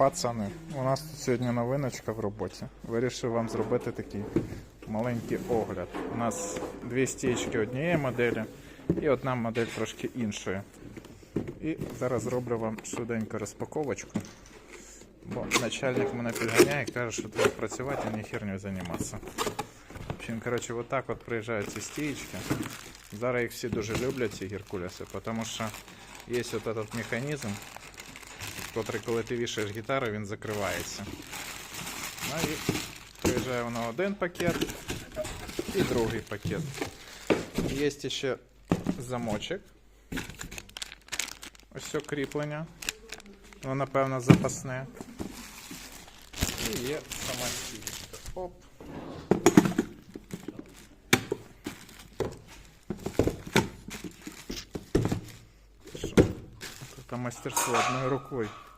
Пацани, у нас тут сьогодні новиночка в роботі. Вирішив вам зробити такий маленький огляд. У нас дві стічки однієї моделі і одна модель трошки іншої. І зараз зроблю вам швиденько розпаковочку. Бо начальник мене підганяє і каже, що треба працювати, а не херню займатися. В общем, коротше, вот так от приїжджають ці стієчки. Зараз їх всі дуже люблять, ці геркулеси, тому що є от этот механізм, котрий, коли ти вішаєш гітару, він закривається. Ну і приїжджає воно один пакет і другий пакет. Є ще замочок. Ось все кріплення. Воно, напевно, запасне. І є сама стічка. Оп. Що? Мастерство одной рукою.